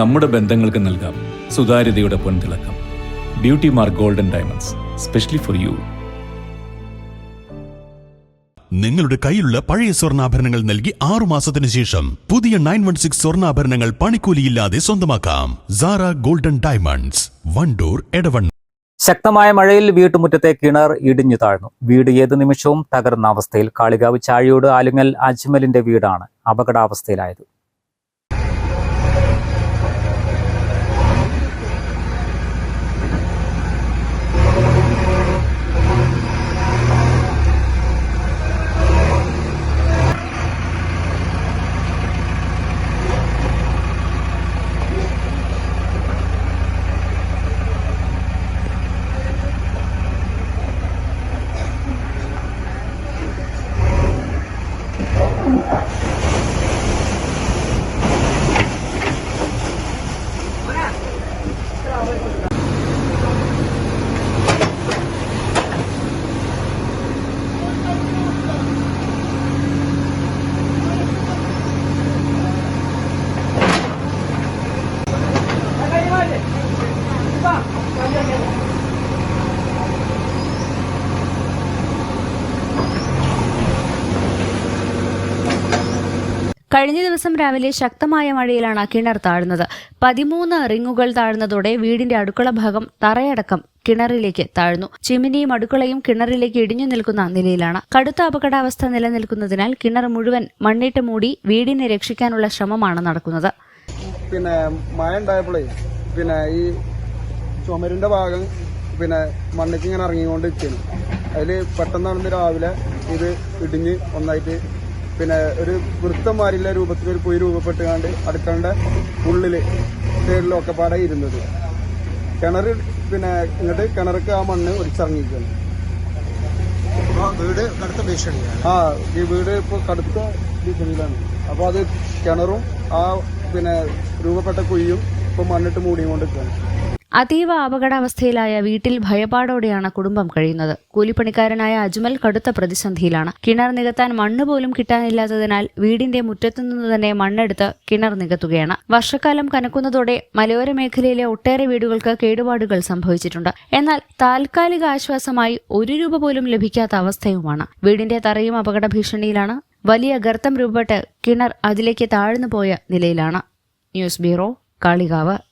നമ്മുടെ ബന്ധങ്ങൾക്ക് നൽകാം. സുതാര്യതയുടെ പൊൻതിളക്കം. Beauty mark golden diamonds specially for you നിങ്ങളുടെ കയ്യിലുള്ള പഴയ സ്വർണാഭരണങ്ങൾ നൽകി ആറു മാസത്തിന് ശേഷം പുതിയ നയൻ വൺ സിക്സ് സ്വർണാഭരണങ്ങൾ പണിക്കൂലിയില്ലാതെ സ്വന്തമാക്കാം. Sara golden diamonds Wandoor Edavanna. ശക്തമായ മഴയിൽ വീട്ടുമുറ്റത്തെ കിണർ ഇടിഞ്ഞു താഴ്ന്നു. വീട് ഏതു നിമിഷവും തകർന്ന അവസ്ഥയിൽ കാളികാവ് ചാഴിയോട് ആലുങ്ങൽ അജ്മലിന്റെ വീടാണ് അപകടാവസ്ഥയിലായത്. കഴിഞ്ഞ ദിവസം രാവിലെ ശക്തമായ മഴയിലാണ് കിണർ താഴ്ന്നത്. പതിമൂന്ന് റിങ്ങുകൾ താഴ്ന്നതോടെ വീടിന്റെ അടുക്കള ഭാഗം തറയടക്കം കിണറിലേക്ക് താഴ്ന്നു. ചിമിനിയും അടുക്കളയും കിണറിലേക്ക് ഇടിഞ്ഞു നിൽക്കുന്ന നിലയിലാണ്. കടുത്ത അപകടാവസ്ഥ നിലനിൽക്കുന്നതിനാൽ കിണർ മുഴുവൻ മണ്ണിട്ട് മൂടി വീടിനെ രക്ഷിക്കാനുള്ള ശ്രമമാണ് നടക്കുന്നത്. പിന്നെ മഴ ഉണ്ടായപ്പോഴേ പിന്നെ ഈ ചുമരിന്റെ ഭാഗം പിന്നെ മണ്ണിക്ക് ഇങ്ങനെ ഇറങ്ങിക്കൊണ്ട് നിൽക്കുന്നു അതിൽ പെട്ടെന്നാണ് രാവിലെ ഇത് ഇടിഞ്ഞ് ഒന്നായിട്ട് പിന്നെ ഒരു വൃത്തം മാറില്ല രൂപത്തിൽ ഒരു കുഴി രൂപപ്പെട്ടുകൊണ്ട് അടുക്കളുടെ ഉള്ളിൽ സൈഡിലൊക്കെ പാടെ ഇരുന്നത്. കിണർ പിന്നെ ഇങ്ങോട്ട് കിണർക്ക് ആ മണ്ണ് ഒലിച്ചിറങ്ങിയിരിക്കുന്നു വീട് കടുത്ത ഭീഷണിയാണ്. ആ ഈ വീട് ഇപ്പോൾ കടുത്ത ഭീഷണിയിലാണ്. അപ്പോൾ അത് കിണറും ആ പിന്നെ രൂപപ്പെട്ട കുഴിയും ഇപ്പൊ മണ്ണിട്ട് മൂടിയും നിൽക്കുകയാണ് അതീവ അപകടാവസ്ഥയിലായ വീട്ടിൽ ഭയപ്പാടോടെയാണ് കുടുംബം കഴിയുന്നത്. കൂലിപ്പണിക്കാരനായ അജ്മൽ കടുത്ത പ്രതിസന്ധിയിലാണ്. കിണർ നികത്താൻ മണ്ണ് പോലും കിട്ടാനില്ലാത്തതിനാൽ വീടിന്റെ മുറ്റത്തുനിന്ന് തന്നെ മണ്ണെടുത്ത് കിണർ നികത്തുകയാണ്. വർഷക്കാലം കനക്കുന്നതോടെ മലയോര മേഖലയിലെ ഒട്ടേറെ വീടുകൾക്ക് കേടുപാടുകൾ സംഭവിച്ചിട്ടുണ്ട്. എന്നാൽ താൽക്കാലിക ആശ്വാസമായി ഒരു രൂപ പോലും ലഭിക്കാത്ത അവസ്ഥയുമാണ്. വീടിന്റെ തറയും അപകട ഭീഷണിയിലാണ് വലിയ ഗർത്തം രൂപപ്പെട്ട് കിണർ അതിലേക്ക് താഴ്ന്നു പോയ നിലയിലാണ്. News bureau Kalikavu.